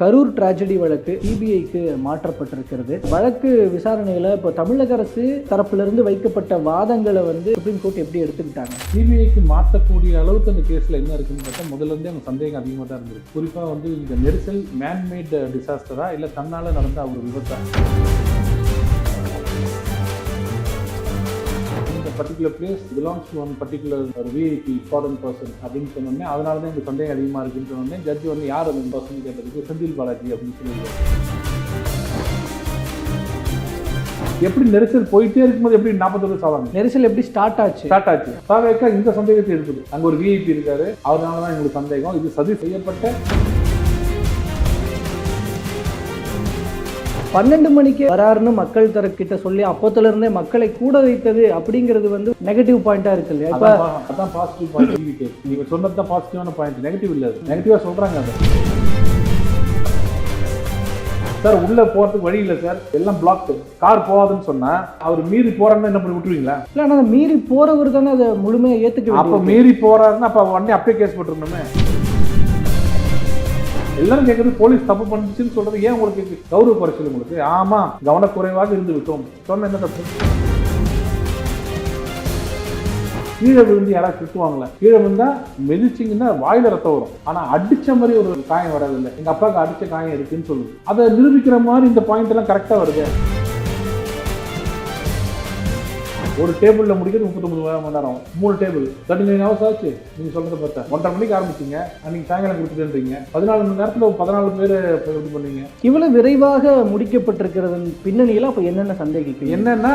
Karur tragedy வழக்கு சிபிஐக்கு மாற்றப்பட்டிருக்கிறது. வழக்கு விசாரணையில இப்போ தமிழக அரசு தரப்பிலிருந்து வைக்கப்பட்ட வாதங்களை வந்து சுப்ரீம் கோர்ட் எப்படி எடுத்துக்கிட்டாங்க? சிபிஐக்கு மாற்றக்கூடிய அளவுக்கு அந்த கேஸில் என்ன இருக்குன்னு பார்த்தா முதல்ல இருந்தே அவங்க சந்தேகம் அதிகமாக தான் இருந்திருக்கு குறிப்பாக வந்து இந்த நெரிசல் மேன்மேட் டிசாஸ்டரா இல்லை தன்னால் நடந்த ஒரு விபத்தா? Particular place belongs to one particular ஒரு விஐபி இம்பார்ட்டன்ட் பர்சன் அப்படின்னு சொன்னோடனே அதனால தான் இந்த சந்தேகம் அதிகமாக இருக்குன்னு சொன்னோடனே ஜட்ஜ் வந்து யார் அந்த பர்சன் கேட்டதுக்கு செந்தில் பாலாஜி அப்படின்னு சொல்லியிருக்காரு. எப்படி நெரிசல் போயிட்டே இருக்கும்போது எப்படி நாற்பத்தொரு சாவாங்க? நெரிசல் எப்படி ஸ்டார்ட் ஆச்சு? ஸ்டார்ட் ஆச்சு. தாவேக்கா இந்த சந்தேகத்தை இருக்குது அங்க ஒரு விஐபி இருக்காரு. அதனால தான் எங்களுக்கு சந்தேகம். இது சதி செய்யப்பட்ட பன்னெண்டு மணிக்கு வராருன்னு மக்கள் தரக்கிட்ட சொல்லி அப்போத்துல இருந்தே மக்களை கூட வைத்தது அப்படிங்கிறது வந்து நெகட்டிவ் பாயிண்டா இருக்கு இல்லையா? இப்ப அதான் பாசிட்டிவ் பாயிண்ட் நீங்க சொன்னது தான் பாசிட்டிவான பாயிண்ட் நெகட்டிவ் இல்ல நெகட்டிவா சொல்றாங்க அது. சார் உள்ள போறதுக்கு வழி இல்லை சார் எல்லாம் பிளாக் கார் போகாதுன்னு சொன்னா அவர் மீறி போறாருன்னா என்ன பண்ணி விட்டுருவீங்களா? இல்ல ஆனா அதை மீறி போறவர் தானே அதை முழுமையா ஏத்துக்க அப்ப மீறி போறாருன்னா அப்ப உடனே அப்படியே கேஸ் போட்டுருந்தோமே எல்லாரும் கேட்கறது போலீஸ் தப்பு பண்ணுச்சுன்னு சொல்றது ஏன் உங்களுக்கு கௌரவ குறைச்சல் உங்களுக்கு ஆமா கவனக்குறைவாக இருந்து விட்டோம். சொன்ன என்ன தப்பு? கீழே விழுந்து யாராவது திட்டுவாங்களே கீழே விழுந்தா மெதிச்சிங்கன்னா வாயில ரத்தம் வரும். ஆனா அடிச்ச மாதிரி ஒரு காயம் வரதில்லை எங்க அப்பாவுக்கு அடிச்ச காயம் இருக்குன்னு சொல்லுது. அதை நிரூபிக்கிற மாதிரி இந்த பாயிண்ட் எல்லாம் கரெக்டா வருது. ஒரு டேபிள்ல முடிக்கிறது முப்பத்தொம்பது மணி நேரம். மூணு டேபிள் தேர்ட்டி நைன் ஹவர்ஸ் ஆச்சு. நீங்க சொல்றத பார்த்தா. ஒன்றரை மணிக்கு ஆரம்பிச்சீங்க. அன்னைக்கு சாயங்காலம் கொடுத்துட்டுன்றீங்க. பதினாலு மணி நேரத்துல பதினாலு பேர் எப்படி பண்ணீங்க. இவ்வளவு விரைவாக முடிக்கப்பட்டிருக்கிறதன் பின்னணியில அப்ப என்னென்ன சந்தேகிக்கிறீங்க? என்னன்னா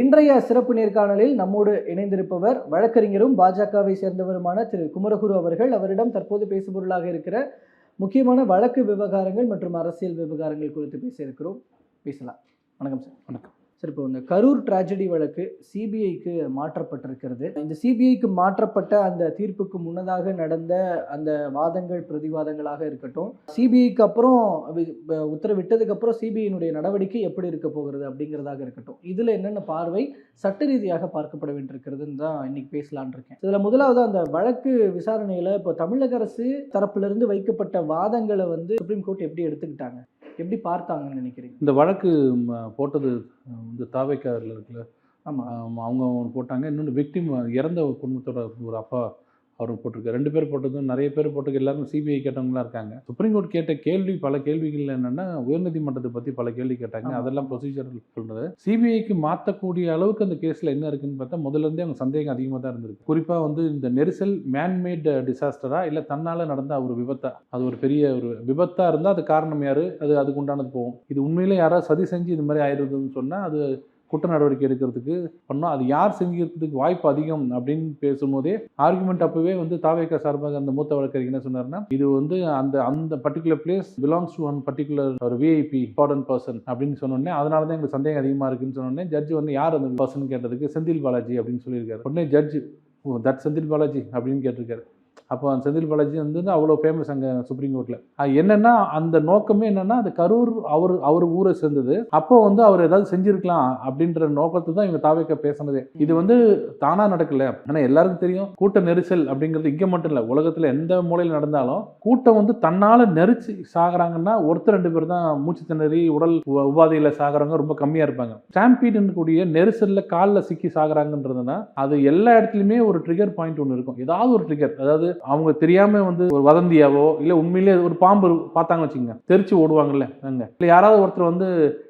இன்றைய சிறப்பு நேர்காணலில் நம்மோடு இணைந்திருப்பவர் வழக்கறிஞரும் பாஜகவை சேர்ந்தவருமான திரு குமரகுரு அவர்கள். அவரிடம் தற்போது பேசுபொருளாக இருக்கிற முக்கியமான வழக்கு விவகாரங்கள் மற்றும் அரசியல் விவகாரங்கள் குறித்து பேச இருக்கிறோம். பேசலாம். வணக்கம் சார். வணக்கம். சார் இப்போ இந்த கரூர் டிராஜடி வழக்கு சிபிஐக்கு மாற்றப்பட்டிருக்கிறது. இந்த சிபிஐக்கு மாற்றப்பட்ட அந்த தீர்ப்புக்கு முன்னதாக நடந்த அந்த வாதங்கள் பிரதிவாதங்களாக இருக்கட்டும் சிபிஐக்கு அப்புறம் வி- உத்தரவிட்டதுக்கு அப்புறம் சிபிஐனுடைய நடவடிக்கை எப்படி இருக்க போகிறது அப்படிங்கிறதாக இருக்கட்டும். இதில் என்னென்ன பார்வை சட்ட ரீதியாக பார்க்கப்பட வேண்டியிருக்கிறதுன்னு தான் இன்னைக்கு பேசலான் இருக்கேன். இதில் முதலாவது அந்த வழக்கு விசாரணையில் இப்போ தமிழக அரசு தரப்பிலிருந்து வைக்கப்பட்ட வாதங்களை வந்து சுப்ரீம் கோர்ட் எப்படி எடுத்துக்கிட்டாங்க? எப்படி பார்த்தாங்கன்னு நினைக்கிறீங்க? இந்த வழக்கு போட்டது இந்த தாவைக்காரில் இருக்குல்ல ஆமா. ஆம், அவங்க போட்டாங்க. இன்னொன்று விக்டிம் இறந்த குடும்பத்தோட ஒரு அப்பா அவர் போட்டிருக்காரு ரெண்டு பேர் போட்டதும் நிறைய பேர் போட்டது எல்லாரும் சிபிஐ கேட்டவங்களா இருக்காங்க. சுப்ரீம் கோர்ட் கேட்ட கேள்வி பல கேள்விகள் என்னன்னா உயர்நீதிமன்றத்தை பத்தி பல கேள்வி கேட்டாங்க. அதெல்லாம் ப்ரொசீஜர் சொல்றது. சிபிஐக்கு மாற்றக்கூடிய அளவுக்கு அந்த கேஸ்ல என்ன இருக்குன்னு பார்த்தா முதல்ல இருந்தே அவங்க சந்தேகம் அதிகமாக தான் இருந்திருக்கு. குறிப்பா வந்து இந்த நெரிசல் மேன்மேட் டிசாஸ்டரா இல்லை தன்னால நடந்த ஒரு விபத்தா? அது ஒரு பெரிய ஒரு விபத்தா இருந்தால் அது காரணம் யாரு? அது அதுக்கு உண்டானது போகும். இது உண்மையிலே யாராவது சதி செஞ்சு இது மாதிரி ஆயிடுதுன்னு சொன்னா அது குற்ற நடவடிக்கை எடுக்கிறதுக்கு பண்ணோம். அது யார் செஞ்சுக்கிறதுக்கு வாய்ப்பு அதிகம் அப்படின்னு பேசும்போதே ஆர்குமெண்ட் அப்பவே வந்து தாவேக்கா சார்பாக அந்த மூத்த வழக்கறிஞர் என்ன சொன்னார்னா இது வந்து அந்த அந்த particular place belongs to one particular ஒரு விஐபி இம்பார்ட்டன்ட் பர்சன் அப்படின்னு சொன்னோடனே அதனால தான் எங்களுக்கு சந்தேகம் அதிகமாக இருக்குன்னு சொன்னோடனே ஜட்ஜ் வந்து யார் அந்த பர்சன் கேட்டதுக்கு செந்தில் பாலாஜி அப்படின்னு சொல்லியிருக்காரு. உடனே judge oh that Senthil Balaji அப்படின்னு கேட்டிருக்காரு. அப்போ அந்த செந்தில் பாலாஜி வந்து அவ்வளோ ஃபேமஸ் அங்கே சுப்ரீம் கோர்ட்டில் என்னென்னா அந்த நோக்கமே என்னென்னா அது கரூர் அவர் அவர் ஊரை சேர்ந்தது. அப்போ வந்து அவர் ஏதாவது செஞ்சிருக்கலாம் அப்படின்ற நோக்கத்தை தான் இவங்க தாவேக்க பேசினதே. இது வந்து தானாக நடக்கல. ஆனால் எல்லாருக்கும் தெரியும் கூட்ட நெரிசல் அப்படிங்கிறது இங்கே மட்டும் இல்லை உலகத்தில் எந்த மூலையில் நடந்தாலும் கூட்டம் வந்து தன்னால் நெரிச்சு சாகுறாங்கன்னா ஒருத்தர் ரெண்டு பேர் தான் மூச்சு திணறி உடல் உ- சாகிறவங்க ரொம்ப கம்மியாக இருப்பாங்க. ஸ்டாம்பீடுன்னு கூடிய நெரிசலில் காலில் சிக்கி சாகிறாங்கன்றதுனா அது எல்லா இடத்துலையுமே ஒரு ட்ரிகர் பாயிண்ட் ஒன்று இருக்கும். ஏதாவது ஒரு ட்ரிகர் அதாவது அவங்க தெரியாம வந்து ஒரு வதந்தியாவோ இல்ல உண்மையிலேயே ஒரு பாம்பு பார்த்தாங்க வச்சுக்கோங்க தெரிச்சு ஓடுவாங்கல்ல அங்க. இல்ல யாராவது ஒருத்தர் வந்து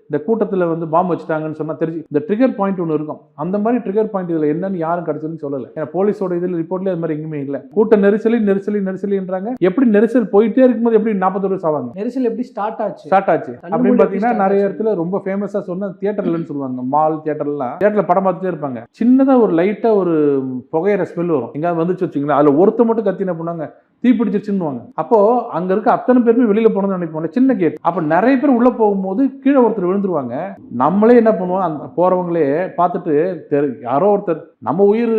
இந்த கூட்டத்தில் வந்து பாம்பு வச்சுட்டாங்கன்னு சொன்னா தெரிஞ்சு இந்த ட்ரிகர் பாயிண்ட் ஒன்று இருக்கும். அந்த மாதிரி ட்ரிகர் பாயிண்ட் இதில் என்னன்னு யாரும் கிடைச்சதுன்னு சொல்லலை. ஏன்னா போலீஸோட இதில் ரிப்போர்ட்லேயே அது மாதிரி எங்குமே இல்லை. கூட்ட நெரிசலி நெரிசலி நெரிசலின்றாங்க. எப்படி நெரிசல் போயிட்டே இருக்கும்போது எப்படி நாற்பத்தொரு சாவாங்க நெரிசல் எப்படி ஸ்டார்ட் ஆச்சு? ஸ்டார்ட் ஆச்சு. அப்படின்னு பார்த்தீங்கன்னா நிறைய. இடத்துல ரொம்ப ஃபேமஸாக சொன்ன தியேட்டர்லன்னு சொல்லுவாங்க. மால் தியேட்டர்லாம் தியேட்டர்ல படம் பார்த்துட்டே இருப்பாங்க. சின்னதாக ஒரு லைட்டாக ஒரு புகையிற ஸ்மெல் வரும். எங்கேயாவது வந்துச்சு வச்சுங்களேன் அதில் ஒருத்த மட்டும் கத்தி என்ன தீப்பிடிச்சிருச்சுன்னுவாங்க. அப்போ அங்க இருக்க அத்தனை பேருமே வெளியில போனதுன்னு நினைப்போம்ல சின்ன கேட் அப்ப நிறைய பேர் உள்ள போகும்போது கீழே ஒருத்தர் விழுந்துருவாங்க. நம்மளே என்ன பண்ணுவோம் அந்த போறவங்களே பார்த்துட்டு தெரு யாரோ ஒருத்தர் நம்ம உயிர்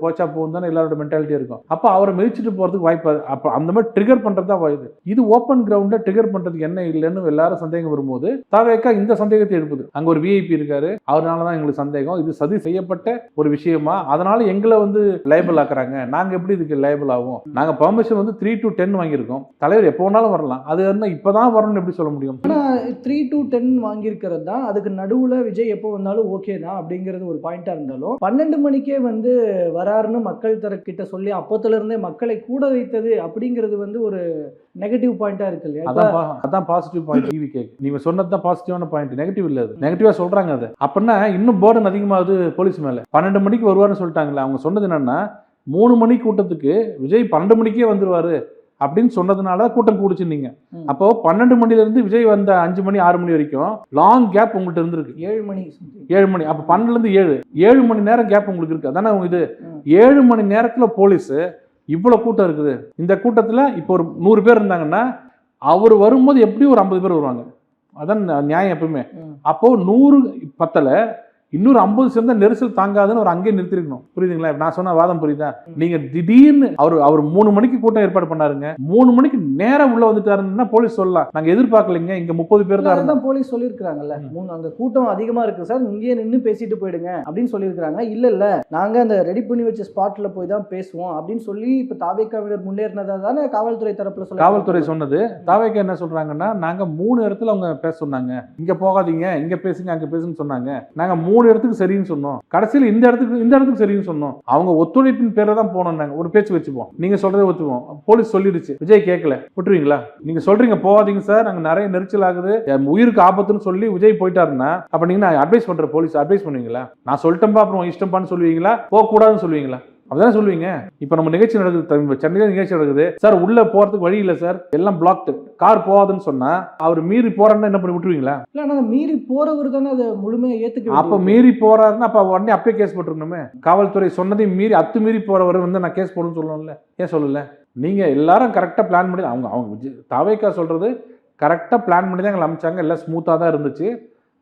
போச்சா போகும் தானே எல்லாரோட மென்டாலிட்டி இருக்கும். அப்போ அவரை மிதிச்சிட்டு போறதுக்கு வாய்ப்பு அப்போ அந்த மாதிரி ட்ரிகர் பண்றது தான் வாய்ப்பு இது ஓப்பன் கிரவுண்ட ட்ரிகர் பண்றதுக்கு என்ன இல்லைன்னு எல்லாரும் சந்தேகம் வரும்போது தவேக்கா இந்த சந்தேகத்தை எழுப்புது. அங்க ஒரு விஐபி இருக்காரு அவரால தான் எங்களுக்கு சந்தேகம். இது சதி செய்யப்பட்ட ஒரு விஷயமா அதனால எங்களை வந்து லைபிள் ஆக்குறாங்க. நாங்க எப்படி இதுக்கு லைபிள் ஆகும் நாங்க பர்மிஷன் வந்து த்ரீ டு டென் வாங்கியிருக்கோம். தலைவர் எப்போ வேணாலும் வரலாம். அது என்ன இப்பதான் வரணும்னு எப்படி சொல்ல முடியும்? த்ரீ டு டென் வாங்கியிருக்கிறது தான். அதுக்கு நடுவில் விஜய் எப்போ வந்தாலும் ஓகே தான் அப்படிங்கிறது ஒரு பாயிண்டாக இருந்தாலும் பன்னெண்டு மணிக்கே வந்து வராருன்னு மக்கள் தரக்கிட்ட சொல்லி அப்போத்துல இருந்தே மக்களை கூட வைத்தது அப்படிங்கிறது வந்து ஒரு நெகட்டிவ் பாயிண்டாக இருக்கு இல்லையா? இப்ப அதான் அதான் பாசிட்டிவ் பாயிண்ட் டிவி கேக் நீங்க சொன்னது தான் பாசிட்டிவான பாயிண்ட் நெகட்டிவ் இல்ல அது. நெகட்டிவா சொல்றாங்க அது. அப்படின்னா இன்னும் பேர்டன் அதிகமாகுது போலீஸ் மேல. பன்னெண்டு மணிக்கு வருவாருன்னு சொல்லிட்டாங்களே. அவங்க சொன்னது என்னன்னா மூணு மணி கூட்டத்துக்கு விஜய் பன்னெண்டு மணிக்கே வந்துருவாரு அப்படின்னு சொன்னதுனால கூட்டம் கூடுச்சு நீங்க ம். அப்போ பன்னெண்டு மணில இருந்து விஜய் வந்த அஞ்சு மணி ஆறு மணி வரைக்கும் லாங் கேப் உங்கள்கிட்ட இருந்திருக்கு ஏழு மணி. ஏழு மணி அப்போ பன்னெண்டுல இருந்து ஏழு ஏழு மணி நேரம் கேப் உங்களுக்கு இருக்கு அதானே இது. ஏழு மணி நேரத்துல போலீஸ் இவ்வளவு கூட்டம் இருக்குது இந்த கூட்டத்துல இப்போ ஒரு நூறு பேர் இருந்தாங்கன்னா அவர் வரும்போது எப்படியும் ஒரு ஐம்பது பேர் வருவாங்க அதான் நியாயம் எப்பவுமே ம். அப்போ நூறு பத்தல இன்னொரு ஐம்பது சேர்ந்தா நெரிசல் தாங்காதுன்னு அவர் அங்கேயே நிறுத்திருக்கணும். புரியுதுங்களா? நான் சொன்ன வாதம் புரியுதா? நீங்க திடீர்னு அவர் அவர் மூணு மணிக்கு கூட்டம் ஏற்பாடு பண்ணாருங்க. மூணு மணிக்கு நேரா உள்ள வந்துட்டாருன்னா போலீஸ் சொல்லலாம். நாங்க எதிர்பார்க்கலைங்க. இங்க முப்பது பேர் தான் போலீஸ் சொல்லியிருக்கிறாங்கல்ல. மூணு அங்க கூட்டம் அதிகமா இருக்கு சார். இங்கேயே நின்று பேசிட்டு போயிடுங்க அப்படின்னு சொல்லியிருக்காங்க இல்ல இல்ல. நாங்க அந்த ரெடி பண்ணி வச்ச ஸ்பாட்ல போய் தான் பேசுவோம் அப்படின்னு சொல்லி இப்ப தாவேக்காவினர் முன்னேறினதா தானே காவல்துறை தரப்புல சொல்ல காவல்துறை சொன்னது. தாவேக்கா என்ன சொல்றாங்கன்னா நாங்க மூணு இடத்துல அவங்க பேச சொன்னாங்க. இங்க போகாதீங்க. இங்க பேசுங்க அங்க பேசுங்க சொன்னாங்க. நாங்க மூணு இடத்துக்கு சரின்னு சொன்னோம். கடைசியில் இந்த இடத்துக்கு இந்த இடத்துக்கு சரின்னு சொன்னோம். அவங்க ஒத்துழைப்பின் பேரை தான் போனோம்னாங்க. ஒரு பேச்சு வச்சுப்போம். நீங்க சொல்றதை ஒத்துப்போம். போலீஸ் சொல்லிடுச்சு. விஜய் கேட்கல விட்டுருவீங்களா? நீங்க சொல்றீங்க போகாதீங்க சார். நாங்க நிறைய நெரிச்சல் ஆகுது. என் உயிருக்கு ஆபத்துன்னு சொல்லி விஜய் போயிட்டாருன்னா அப்ப நீங்க நான் அட்வைஸ் பண்ற போலீஸ் அட்வைஸ் பண்ணுவீங்களா? நான் சொல்லிட்டேன்பா அப்புறம் இஷ்டம்பான்னு சொல்லுவீங்களா? போக கூடாதுன்னு சொல்லுவீங்களா? அப்படிதானே சொல்லுவீங்க? இப்போ நம்ம நிகழ்ச்சி நடக்குது சென்னையில நிகழ்ச்சி நடக்குது. சார் உள்ள போறதுக்கு வழி இல்லை சார். எல்லாம் பிளாக்டு கார் போகாதுன்னு சொன்னா அவர் மீறி போறாருன்னா என்ன பண்ணி விட்டுருவீங்களா? இல்ல ஆனா மீறி போறவர் தானே அதை முழுமையா ஏத்துக்க அப்ப. மீறி போறாருன்னா அப்ப உடனே அப்பயே கேஸ் போட்டுருக்கணுமே காவல்துறை சொன்னதையும் மீறி அத்து மீறி போறவர் வந்து நான் கேஸ் போடணும்னு சொல்லணும்ல. ஏன் சொல்லல? நீங்க எல்லாரும் கரெக்டா பிளான் பண்ணி அவங்க அவங்க தாவேக்கா சொல்றது கரெக்டா பிளான் பண்ணி தான் எங்களை அமிச்சாங்க. எல்லாம் ஸ்மூத்தா தான் இருந்துச்சு.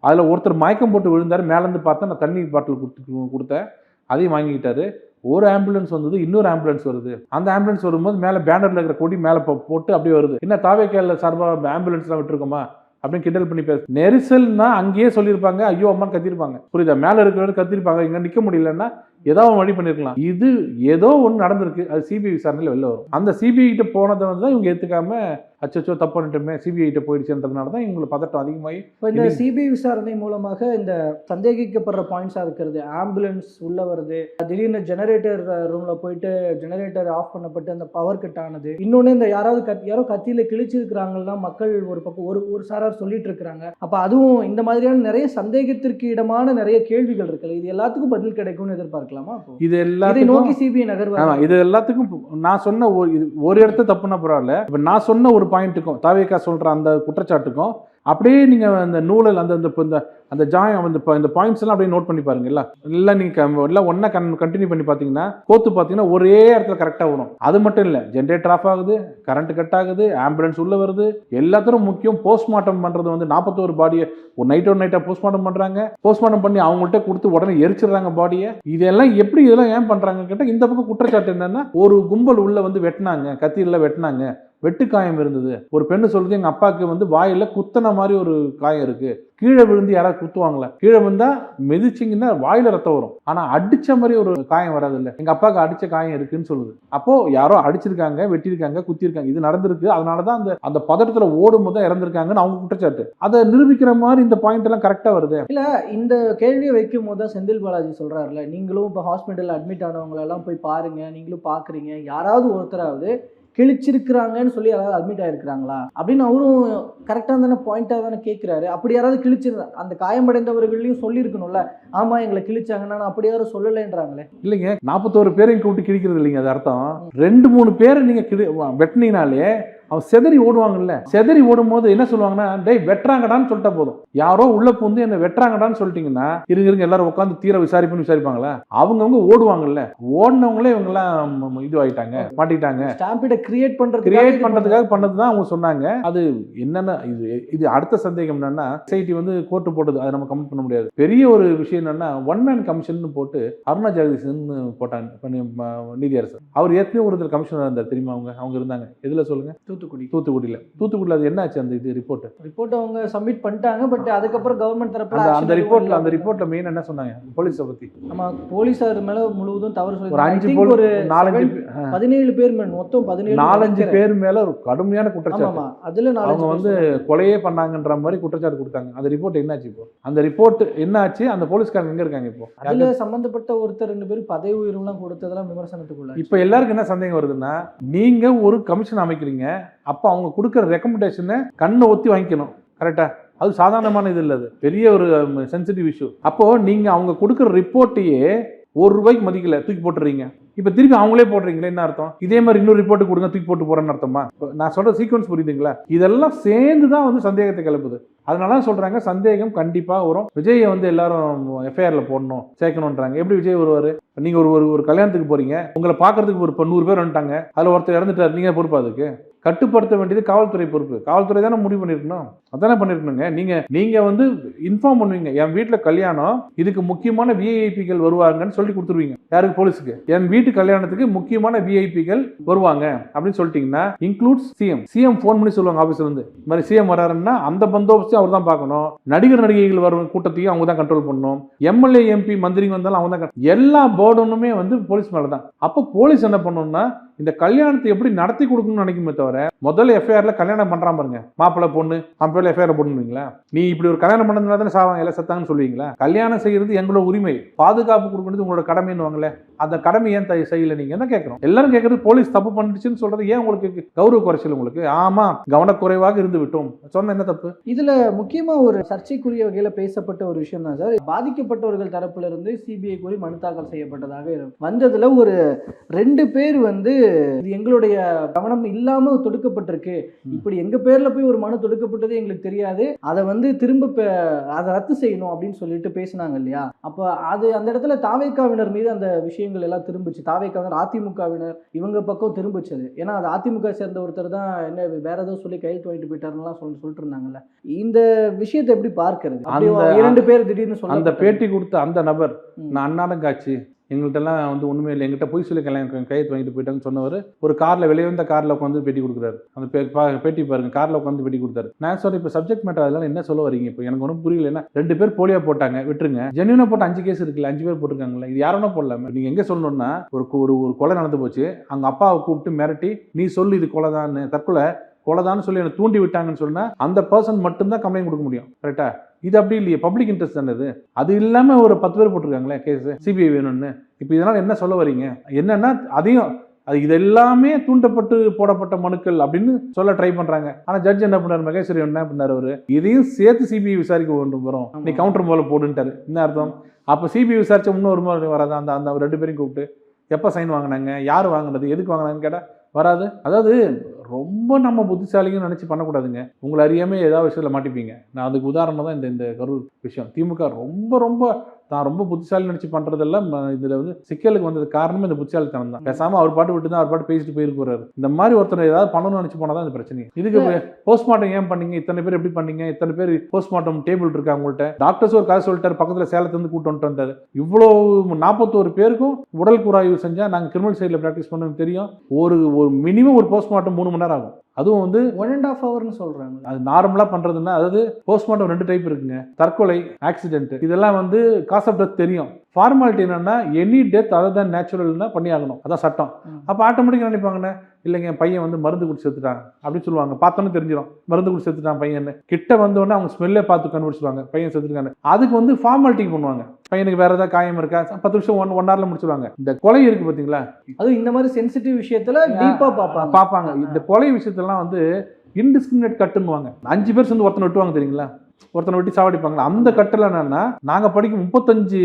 அதுல ஒருத்தர் மயக்கம் போட்டு விழுந்தாரு. மேலேருந்து பார்த்தா நான் தண்ணி பாட்டில் கொடுத்து கொடுத்தேன். அதையும் வாங்கிக்கிட்டாரு. ஒரு ஆம்புலன்ஸ் வந்தது இன்னொரு ஆம்புலன்ஸ் வருது. அந்த ஆம்புலன்ஸ் வரும்போது மேலே பேனரில் இருக்கிற கொடி மேலே போட்டு அப்படியே வருது. என்ன தாவேக்கால சார்பாக ஆம்புலன்ஸ்லாம் விட்டுருக்கோமா? அப்படின்னு கிண்டல் பண்ணி பேச நெரிசல்னா அங்கேயே சொல்லியிருப்பாங்க ஐயோ அம்மான்னு கத்திருப்பாங்க புரியுதா? மேலே இருக்கிறவர் கத்திருப்பாங்க இங்கே நிற்க முடியலன்னா ஏதோ ஒரு வழி பண்ணிருக்கலாம். இது ஏதோ ஒன்று நடந்திருக்கு. அது சிபிஐ விசாரணையில் வெளில வரும். அந்த சிபிஐ கிட்ட போனதை வந்து தான் இவங்க ஏற்றுக்காம அச்சச்சோ தப்பு பண்ணிட்டோமே சிபிஐ கிட்ட போயிடுச்சுன்றதுனால தான் இவங்களுக்கு பதட்டம் அதிகமாகி இப்போ இந்த சிபிஐ விசாரணை மூலமாக இந்த சந்தேகிக்கப்படுற பாயிண்ட்ஸாக இருக்கிறது. ஆம்புலன்ஸ் உள்ள வருது. திடீர்னு ஜெனரேட்டர் ரூம்ல போயிட்டு ஜெனரேட்டர் ஆஃப் பண்ணப்பட்டு அந்த பவர் கட் ஆனது. இன்னொன்று இந்த யாராவது கத் யாரோ கத்தியில கிழிச்சிருக்கிறாங்கன்னா மக்கள் ஒரு பக்கம் ஒரு ஒரு சாரார் சொல்லிட்டு இருக்கிறாங்க. அப்போ அதுவும் இந்த மாதிரியான நிறைய சந்தேகத்திற்கு இடமான நிறைய கேள்விகள் இருக்குல்ல இது எல்லாத்துக்கும் பதில் கிடைக்கும்னு எதிர்பார்க்கலாமா அப்போ இது எல்லாத்தையும் நோக்கி சிபிஐ நகர்வு இது எல்லாத்துக்கும் நான் சொன்ன ஒரு இது ஒரு இடத்த தப்புனா பரவாயில்ல. இப்போ நான் சொன்ன ஒரு பாயிண்ட்டுக்கும் தாவேக்கா சொல்ற அந்த குற்றச்சாட்டுக்கும் அப்படியே நீங்கள் அந்த நூலில் அந்த இந்த- இந்த அந்த ஜாயம் அந்த இந்த பாயிண்ட்ஸ் எல்லாம் அப்படியே நோட் பண்ணி பாருங்க இல்லை எல்லாம் நீங்கள் எல்லாம் ஒன்றா கன் கண்டினியூ பண்ணி பார்த்தீங்கன்னா கோத்து பார்த்தீங்கன்னா ஒரே இடத்துல கரெக்டாக வரும். அது மட்டும் இல்லை ஜென்ரேட்டர் ஆஃப் ஆகுது கரண்ட் கட் ஆகுது ஆம்புலன்ஸ் உள்ளே வருது. எல்லாத்திலும் முக்கியம் போஸ்ட்மார்ட்டம் பண்ணுறது வந்து நாற்பத்தோரு பாடியை ஒரு நைட் ஒரு நைட்டாக போஸ்ட்மார்ட்டம் பண்ணுறாங்க போஸ்ட்மார்ட்டம் பண்ணி அவங்கள்ட்ட கொடுத்து உடனே எரிச்சிடுறாங்க பாடியை இதெல்லாம் எப்படி இதெல்லாம் ஏன் பண்ணுறாங்க கேட்டால் இந்த பக்கம் குற்றச்சாட்டு என்னென்னா ஒரு கும்பல் உள்ளே வந்து வெட்டினாங்க கத்தியில வெட்டினாங்க. வெட்டு காயம் இருந்தது. ஒரு பெண்ணு சொல்றது எங்க அப்பாவுக்கு வந்து வாயில குத்தன மாதிரி ஒரு காயம் இருக்கு. கீழே விழுந்து யாராவது குத்துவாங்களே? கீழே விழுந்தா மிதிச்சிங்கன்னா வாயில ரத்தம் வரும். ஆனா அடிச்ச மாதிரி ஒரு காயம் வராது இல்ல எங்க அப்பாவுக்கு அடிச்ச காயம் இருக்குன்னு சொல்லுது. அப்போ யாரோ அடிச்சிருக்காங்க வெட்டியிருக்காங்க குத்திருக்காங்க இது நடந்திருக்கு. அதனாலதான் அந்த அந்த பதட்டத்துல ஓடும் போது இறந்திருக்காங்கன்னு அவங்க குற்றச்சாட்டு. அதை நிரூபிக்கிற மாதிரி இந்த பாயிண்ட் எல்லாம் கரெக்டா வருது? இல்ல இந்த கேள்வியை வைக்கும் போது தான் செந்தில் பாலாஜி சொல்றாருல நீங்களும் இப்போ ஹாஸ்பிட்டல் அட்மிட் ஆனவங்களெல்லாம் போய் பாருங்க. நீங்களும் பாக்குறீங்க. யாராவது ஒருத்தராவது கிழிச்சிருக்கிறாங்கன்னு சொல்லி யாராவது அட்மிட் ஆயிருக்கிறாங்களா? அப்படின்னு அவரும் கரெக்டாக தானே பாயிண்டாக தானே கேட்குறாரு அப்படி யாராவது கிழிச்சிருந்தா அந்த காயமடைந்தவர்களையும் சொல்லியிருக்கணும்ல. ஆமாம் எங்களை கிழிச்சாங்கன்னா நான் அப்படி யாரும் சொல்லலைன்றாங்களே. இல்லைங்க நாற்பத்தோரு பேரையும் கூப்பிட்டு கிழிக்கிறது இல்லைங்க அது அர்த்தம். ரெண்டு மூணு பேரை நீங்கள் கிழி வெட்டினீங்கனாலே அவன் செதறி ஓடுவாங்கல்ல. செதறி ஓடும்போது என்ன சொல்லுவாங்கன்னா டேய் வெட்டுறாங்கடான்னு சொல்லிட்டா போதும். யாரோ உள்ள புந்து என்ன வெட்டுறாங்கடான்னு சொல்லிட்டீங்கன்னா இருங்க இருங்க எல்லாரும் உட்காந்து தீர விசாரிப்புன்னு விசாரிப்பாங்களா அவங்கவங்க ஓடுவாங்கல்ல. ஓடினவங்களே இவங்கெல்லாம் இது ஆயிட்டாங்க மாட்டிக்கிட்டாங்க. ஸ்டாம்பிட கிரியேட் பண்றது கிரியேட் பண்றதுக்காக பண்ணது. தான் அவங்க சொன்னாங்க. அது என்னென்ன இது இது அடுத்த சந்தேகம் என்னன்னா சொசைட்டி வந்து கோர்ட்டு போட்டது அதை நம்ம கமெண்ட் பண்ண முடியாது. பெரிய ஒரு விஷயம் என்னன்னா ஒன் மேன் கமிஷன் போட்டு அருணா ஜெகதீசன் போட்டாங்க நீதியரசர். அவர் ஏற்கனவே ஒரு கமிஷனர் இருந்தார் தெரியுமா அவங்க? அவங்க இருந்தாங்க. எதுல சொல்லுங்க? தூத்துக்குடி. தூத்துக்குடியில. தூத்துக்குடியில் அது என்ன ஆச்சு அந்த இது ரிப்போர்ட் ரிப்போர்ட் அவங்க சப்மிட் பண்ணிட்டாங்க பட் அதுக்கப்புறம் கவர்மெண்ட் தரப்புல அந்த action அந்த ரிப்போர்ட்ல மெயின் என்ன சொன்னாங்க? போலீஸை பத்தி. நம்ம போலீசார் மேல முழுவதும் தவறு ஒரு சொல்லி அஞ்சு think போலீஸ் ஒரு நாலஞ்சு பதினேழு பேர் மேல மொத்தம் பதினேழு நாலஞ்சு. பேர் மேல ஒரு கடுமையான குற்றச்சாட்டு. ஆமா அதுல அவங்க வந்து. கொலையே பண்ணாங்கன்ற மாதிரி குற்றச்சாட்டு கொடுத்தாங்க. அந்த ரிப்போர்ட் என்னாச்சு இப்போ? அந்த ரிப்போர்ட் என்ன ஆச்சு அந்த போலீஸ்காரங்க எங்க இருக்காங்க இப்போ? அதுல சம்பந்தப்பட்ட ஒருத்தர் ரெண்டு பேரும் பதவி உயர்வுலாம் கொடுத்ததெல்லாம் விமர்சனத்துக்குள்ள இப்போ எல்லாருக்கும் என்ன சந்தேகம் வருதுன்னா நீங்க ஒரு கமிஷன் அமைக்கிறீங்க அப்போ அவங்க கொடுக்குற ரெக்கமெண்டேஷனை கண்ணை ஒத்தி வாங்கிக்கணும். கரெக்டாக அது சாதாரணமான இது இல்லை அது. பெரிய ஒரு சென்சிட்டிவ் இஷ்யூ அப்போது நீங்கள் அவங்க கொடுக்குற ரிப்போர்ட்டையே ஒரு ரூபாய்க்கு மதிக்கல தூக்கி போட்டுறீங்க. இப்போ திருப்பி அவங்களே போடுறீங்களே என்ன அர்த்தம்? இதே மாதிரி இன்னொரு ரிப்போர்ட் கொடுங்க தூக்கி போட்டு போகிறேன்னு அர்த்தமா? நான் சொல்கிற சீக்வன்ஸ் புரியுதுங்களா? இதெல்லாம் சேர்ந்து தான் வந்து சந்தேகத்தை கிளப்புது. அதனால தான் சொல்கிறாங்க சந்தேகம் கண்டிப்பாக வரும். விஜயை வந்து எல்லாரும் எஃப்ஐஆரில் போடணும் சேர்க்கணுன்றாங்க எப்படி விஜய் வருவார்? நீங்கள் ஒரு ஒரு ஒரு கல்யாணத்துக்கு போகிறீங்க உங்களை பார்க்கறதுக்கு ஒரு நூறு பேர் வந்துட்டாங்க. அதில் ஒருத்தர் இறந்துட்டார். நீங்க பொறுப்பா அதுக்கு? கட்டுப்படுத்த வேண்டியது காவல்துறை பொறுப்பு. காவல்துறை தானே முடிவு பண்ணிருக்கணும்? அதானே பண்ணிருக்கணுங்க. நீங்க நீங்க வந்து இன்ஃபார்ம் பண்ணுவீங்க. என் வீட்டுல கல்யாணம் இதுக்கு முக்கியமான விஐபிகள் வருவாங்கன்னு சொல்லி கொடுத்துருவீங்க. யாருக்கு? போலீஸுக்கு. என் வீட்டு கல்யாணத்துக்கு முக்கியமான விஐபிகள் வருவாங்க. அப்படின்னு சொல்லிட்டீங்கன்னா இன்க்ளூட்ஸ் சிஎம் சிஎம் ஃபோன் பண்ணி சொல்லுவாங்க ஆஃபீஸ்ல இருந்து இந்த மாதிரி சிஎம் வராருன்னா அந்த பந்தோபஸ்து அவர் தான் பார்க்கணும். நடிகர் நடிகைகள் வரும் கூட்டத்தையும் அவங்க தான் கண்ட்ரோல் பண்ணணும். எம்எல்ஏ எம்பி மந்திரிங்க வந்தாலும் அவங்க தான் எல்லா போர்டனுமே வந்து போலீஸ் மேலே தான் அப்போ போலீஸ் என்ன பண்ணணும்னா இந்த கல்யாணத்தை எப்படி நடத்தி கொடுக்கணும்னு நினைக்குமே தவிர முதல்ல எஃப்ஐஆர்ல கல்யாணம் பண்றான் பாருங்க. மாப்பிள்ளை பொண்ணு அவன் பேர்ல எஃப்ஐஆர் போடணுங்களா நீ இப்படி ஒரு கல்யாணம் பண்ணதுனால தானே சாவாங்க எல்லாம் செத்தாங்கன்னு சொல்லுவீங்களா? கல்யாணம் செய்யறது எங்களோட உரிமை. பாதுகாப்பு கொடுக்கறது உங்களோட கடமைன்னு வாங்களே அந்த கடமை ஏன் தை- செய்யல? நீங்க என்ன கேட்கணும் எல்லாரும் கேட்கறது போலீஸ் தப்பு பண்ணிடுச்சுன்னு சொல்றது ஏன் உங்களுக்கு கௌரவ குறைச்சல் உங்களுக்கு? ஆமா கவனக்குறைவாக இருந்து விட்டோம். சொன்ன என்ன தப்பு? இதுல முக்கியமா ஒரு சர்ச்சைக்குரிய வகையில பேசப்பட்ட ஒரு விஷயம் தான் சார். பாதிக்கப்பட்டவர்கள் தரப்புல இருந்து சிபிஐ கோரி மனு தாக்கல் செய்யப்பட்டதாக வந்ததுல ஒரு ரெண்டு பேர் வந்து இது எங்களுடைய கவனம் இல்லாம தொடுக்கப்பட்டிருக்கு. இப்படி எங்க பேர்ல போய் ஒரு மனு தொடுக்கப்பட்டது எங்களுக்கு தெரியாது. அதை வந்து திரும்ப அதை ரத்து செய்யணும் அப்படின்னு சொல்லிட்டு பேசினாங்க இல்லையா? அப்ப அது அந்த இடத்துல தாவேக்காவினர் மீது அந்த விஷயங்கள் எல்லாம் திரும்பிச்சு. தாவேக்காவினர் அதிமுகவினர் இவங்க பக்கம் திரும்பிச்சு அது ஏன்னா அது அதிமுக சேர்ந்த ஒருத்தர் தான் என்ன வேற ஏதோ சொல்லி கையெழுத்து வாங்கிட்டு போயிட்டாருலாம் சொல்லி சொல்லிட்டு இருந்தாங்கல்ல இந்த விஷயத்தை எப்படி பார்க்கிறது? இரண்டு பேர் திடீர்னு அந்த பேட்டி கொடுத்த அந்த நபர். நான் அன்னாடம் காட்சி எங்கள்கிட்டலாம் வந்து ஒன்றுமே இல்லை. எங்கிட்ட போய் சொல்லி கல்யாணம் கையெழுத்து வாங்கிட்டு போயிட்டாங்கன்னு சொன்னவர் ஒரு காரில் விளைவந்த காரில் உட்காந்து பேட்டி கொடுக்குறாரு. அந்த பா- பேட்டி பாருங்க காரில் உட்காந்து பேட்டி கொடுத்தாரு. நான் சொல்கிறேன் இப்போ சப்ஜெக்ட் மேட்டர் அதெல்லாம் என்ன சொல்ல வரீங்க இப்போ? எனக்கு ஒன்றும் புரியல ரெண்டு பேர் போலியோ போட்டாங்க விட்டுருங்க. ஜென்யூனாக போட்ட அஞ்சு கேஸ் இருக்குல்ல அஞ்சு பேர் போட்டிருக்காங்களா இது யாரும் போடலாம. நீங்கள் எங்கே சொல்லணும்னா ஒரு ஒரு ஒரு கொலை நடந்து போச்சு அவங்க அப்பாவை கூப்பிட்டு மிரட்டி நீ சொல்லு இது கொலை தான் தற்கொலை கொலைதான்னு சொல்லி என்னை தூண்டி விட்டாங்கன்னு சொன்னால் அந்த பர்சன் மட்டும்தான் கம்ப்ளைண்ட் கொடுக்க முடியும். கரெக்டாக இது அப்படி இல்லையே பப்ளிக் இன்ட்ரெஸ்ட் தானே இது? அது இல்லாமல் ஒரு பத்து பேர் போட்டிருக்காங்களே கேஸ் சிபிஐ வேணும்னு. இப்போ இதனால் என்ன சொல்ல வரீங்க? என்னன்னா அதையும் அது இது எல்லாமே தூண்டப்பட்டு போடப்பட்ட மனுக்கள் அப்படின்னு சொல்ல ட்ரை பண்றாங்க. ஆனா ஜட்ஜ் என்ன பண்ணாரு மகேஸ்வரி என்ன பண்ணாரு அவரு? இதையும் சேர்த்து சிபிஐ விசாரிக்க வேண்டும் வரும். நீ கவுண்டர் போல போடுன்ட்டாரு. என்ன அர்த்தம்? அப்ப சிபிஐ விசாரிச்ச இன்னொரு முறை வராது? அந்த அந்த ரெண்டு பேரையும் கூப்பிட்டு எப்போ சைன் வாங்கினாங்க? யார் வாங்கினது? எதுக்கு வாங்கினாங்கன்னு கேட்டால் வராது. அதாவது ரொம்ப நம்ம புத்திசாலியும் நினச்சி பண்ணக்கூடாதுங்க. உங்களை அறியாமல் ஏதாவது விஷயத்தில் மாட்டிப்பீங்க. நான் அதுக்கு உதாரணம் தான் இந்த இந்த கரூர் விஷயம். திமுக ரொம்ப ரொம்ப தான் ரொம்ப புத்திசாலி நினச்சி பண்ணுறதெல்லாம் இதில் வந்து சிக்கலுக்கு வந்தது காரணமே இந்த புத்திசாலித்தனம் தான். பேசாமல் அவர் பாட்டு விட்டு தான் அவர் பாட்டு பேசிட்டு போயிருக்கு போறாரு. இந்த மாதிரி ஒருத்தர் ஏதாவது பண்ணணும்னு நினச்சி போனால் தான் இந்த பிரச்சனை இதுக்கு போஸ்ட்மார்ட்டம் ஏன் பண்ணீங்க? இத்தனை பேர் எப்படி பண்ணீங்க? இத்தனை பேர் போஸ்ட்மார்ட்டம் டேபிள் இருக்கா உங்கள்கிட்ட டாக்டர்ஸ் ஒரு கதை சொல்லிட்டாரு பக்கத்தில் சேலத்துலேருந்து கூட்டு வந்துட்டு வந்தாரு. இவ்வளோ நாற்பத்தோரு பேருக்கும் உடல் கூறாய்வு செஞ்சால் நாங்கள் கிரிமினல் சைடில் ப்ராக்டிஸ் பண்ணணும் தெரியும். ஒரு ஒரு மினிமம் ஒரு போஸ்ட்மார்ட்டம் மூணு மணி நேரம் ஆகும். அதுவும் வந்து ஒன் அண்ட் ஆஃப் ஹவர்னு சொல்றாங்க. அது நார்மலாக பண்ணுறதுன்னா அதாவது போஸ்ட்மார்ட்டம் ரெண்டு டைப் இருக்குங்க. தற்கொலை ஆக்சிடென்ட் இதெல்லாம் வந்து காஸ் ஆஃப் டெத் தெரியும். ஃபார்மாலிட்டி என்னன்னா எனி டெத் அதர் தான் நேச்சுரல்னா பண்ணி ஆகணும். அதான் சட்டம். அப்போ ஆட்டோமேட்டிக்காக நினைப்பாங்கண்ணே இல்லைங்க என் பையன் வந்து மருந்து குடிச்சு செத்துட்டான் அப்படின்னு சொல்லுவாங்க. பார்த்தோன்னே தெரிஞ்சிடும் மருந்து குடிச்சு செத்துட்டான் பையன் கிட்ட வந்தோடனே அவங்க ஸ்மெல்லே பார்த்து கண்டுபிடிச்சிருவாங்க. பையன் செத்துருக்கான்னு. அதுக்கு வந்து ஃபார்மாலிட்டிக்கு பண்ணுவாங்க. பையனுக்கு வேற ஏதாவது காயம் இருக்கா? பத்து நிமிஷம் ஒன் ஒன் ஹவர்ல முடிச்சிருவாங்க. இந்த கொலை இருக்கு பார்த்தீங்களா அதுவும் இந்த மாதிரி சென்சிட்டிவ் விஷயத்துல டீப்பா பார்ப்பாங்க. பார்ப்பாங்க. இந்த கொலை விஷயத்தெல்லாம் வந்து இன்டிஸ்கிரிமினேட் கட்டுன்னுவாங்க அஞ்சு பேர் சேர்ந்து ஒருத்தனை வெட்டுவாங்க தெரியுங்களா? ஒருத்தனை வெட்டி சாவடிப்பாங்களா? அந்த கட்டில் என்னன்னா நாங்க படிக்கும் முப்பத்தஞ்சு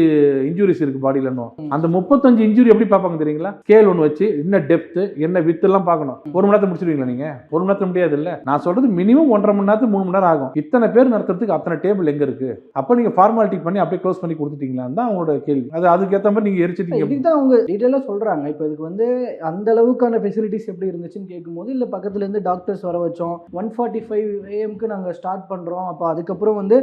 இன்ஜுரிஸ் இருக்கு பாடியில இன்னும் அந்த முப்பத்தஞ்சு இன்ஜுரி எப்படி பார்ப்பாங்க தெரியுங்களா? ஸ்கேல் ஒன்று வச்சு என்ன டெப்த் என்ன வித் எல்லாம் பார்க்கணும். ஒரு மணி நேரத்தை முடிச்சிருவீங்களா நீங்க? ஒரு மணி நேரத்துல முடியாது இல்ல நான் சொல்றது மினிமம் ஒன்றரை மணி நேரத்துக்கு மூணு மணி நேரம் ஆகும். இத்தனை பேர் நடத்துறதுக்கு அத்தனை டேபிள் எங்க இருக்கு? அப்ப நீங்க ஃபார்மாலிட்டி பண்ணி அப்படியே க்ளோஸ் பண்ணி கொடுத்துட்டீங்களா? தான் அவங்களோட கேள்வி. அது அதுக்கேற்ற மாதிரி நீங்க எரிச்சிட்டீங்க தான் அவங்க டீட்டெயிலாக சொல்கிறாங்க இப்போ இதுக்கு வந்து அந்த அளவுக்கான ஃபெசிலிட்டிஸ் எப்படி இருந்துச்சுன்னு கேட்கும்போது இல்லை பக்கத்துலேருந்து டாக்டர்ஸ் வர வச்சோம். ஒன் ஃபார்ட்டி ஃபைவ் ஏஎம்க்கு நாங்கள் ஸ்டார்ட் பண்ணுறோம் அப்போ அதுக்கப்புறம் வந்து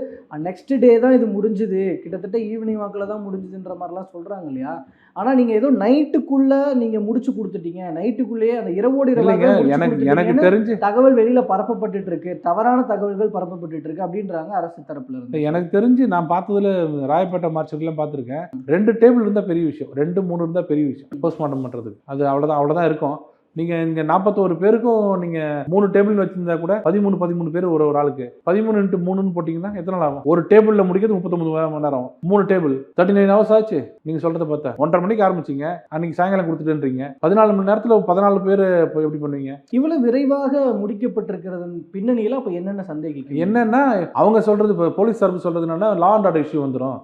நெக்ஸ்ட் டே தான் இது முடிஞ்சுது. கிட்டத்தட்ட ஈவினிங் வாக்கில் தான் முடிஞ்சுதுன்ற மாதிரிலாம் சொல்கிறாங்க இல்லையா? ஆனால் நீங்கள் ஏதோ நைட்டுக்குள்ளே நீங்கள் முடிச்சு கொடுத்துட்டீங்க. நைட்டுக்குள்ளேயே அந்த இரவோடு இரவாக எனக்கு எனக்கு தெரிஞ்சு தகவல் வெளியில் பரப்பப்பட்டுட்டு இருக்கு தவறான தகவல்கள் பரப்பப்பட்டுட்டு இருக்கு அப்படின்றாங்க அரசு தரப்புல இருந்து எனக்கு தெரிஞ்சு நான் பார்த்ததுல ராயப்பேட்டை மார்ச்செட்லாம் பார்த்துருக்கேன். ரெண்டு டேபிள் இருந்தால் பெரிய விஷயம். ரெண்டு மூணு இருந்தால் பெரிய விஷயம். போஸ்ட்மார்ட்டம் பண்ணுறதுக்கு அது அவ்வளோதான் அவ்வளோதான் இருக்கும். நீங்கள் இங்கே நாற்பத்தோரு பேருக்கும் நீங்கள் மூணு டேபிள் வச்சிருந்தா கூட பதிமூணு பதிமூணு பேர் ஒரு ஒரு ஆளுக்கு. பதிமூணு இன்ட்டு மூணுன்னு போட்டிங்கன்னா எத்தனை நாள் ஆகும்? ஒரு டேபிளில் முடிக்கிறது முப்பத்தொம்பது மணி நேரம் மூணு டேபிள் தேர்ட்டி நைன் ஹவர்ஸ் ஆச்சு. நீங்கள் சொல்கிறத பார்த்தா. ஒன்றரை மணிக்கு ஆரம்பிச்சிங்க. அன்னைக்கு சாயங்காலம் கொடுத்துட்டுன்றீங்க. பதினாலு மணி நேரத்தில் பதினாலு பேர் எப்படி பண்ணுவீங்க? இவ்வளவு விரைவாக முடிக்கப்பட்டிருக்கிறதன் பின்னணியில அப்ப என்னென்ன சந்தேகிக்கு என்னன்னா அவங்க சொல்றது இப்போ போலீஸ் சொல்றது என்னன்னா லா அண்ட் ஆர்டர் இஷ்யூ வந்துடும்.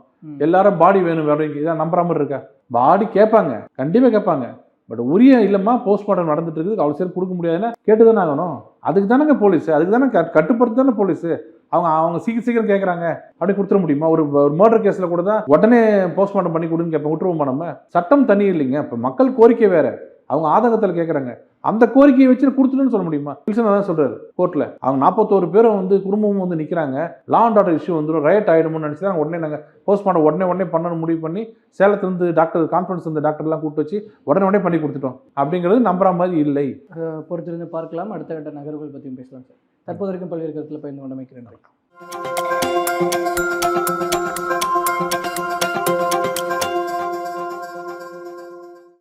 எல்லாரும் பாடி வேணும் அப்படின்னு இதான் நம்புற மாதிரி இருக்கா? பாடி கேட்பாங்க கண்டிப்பாக கேட்பாங்க பட் உரிய இல்லைம்மா போஸ்ட்மார்ட்டம் நடந்துட்டு இருக்குது அவ்வளோ சரி கொடுக்க முடியாதுன்னா கேட்டு தானே ஆகணும். அதுக்கு தானேங்க போலீஸ் அதுக்கு தானே கட் கட்டுப்படுத்து தானே போலீஸு அவங்க அவங்க சீக்கிரம் சீக்கிரம் கேட்குறாங்க அப்படி கொடுத்துட முடியுமா? ஒரு ஒரு மர்டர் கேஸில் கூட தான் உடனே போஸ்ட்மார்ட்டம் பண்ணி கொடுன்னு கேட்பேன் விட்டுருவோமா நம்ம? சட்டம் தனி இல்லைங்க. இப்போ மக்கள் கோரிக்கை வேறு. அவங்க ஆதங்கத்தில் கேட்குறாங்க அந்த கோரிக்கையை வச்சு கொடுத்துட்டுன்னு சொல்ல முடியுமா? வில்சன் தான் சொல்றாரு கோர்ட்டில் அவங்க நாற்பத்தோரு பேரும் வந்து குடும்பமும் வந்து நிற்கிறாங்க லா அண்ட் ஆர்டர் இஷ்யூ வந்துடும் ரைட் ஆகிடும்னு நினச்சி தான் உடனே நாங்கள் போஸ்ட்மார்ட்டம் உடனே உடனே பண்ணணும் முடிவு பண்ணி சேலத்துலேருந்து டாக்டர் கான்ஃபரன்ஸ் இருந்த டாக்டர்லாம் கூப்பிட்டு வச்சு உடனே உடனே பண்ணி கொடுத்துட்டோம். அப்படிங்கிறது நம்புற மாதிரி இல்லை. பொறுத்திருந்து பார்க்கலாம். அடுத்த கட்ட நகர்வுகள் பற்றியும் பேசலாம் சார். தற்போது வரைக்கும் பல்வேறு கருத்தில் பயந்து கொண்டமைக்கிறேன்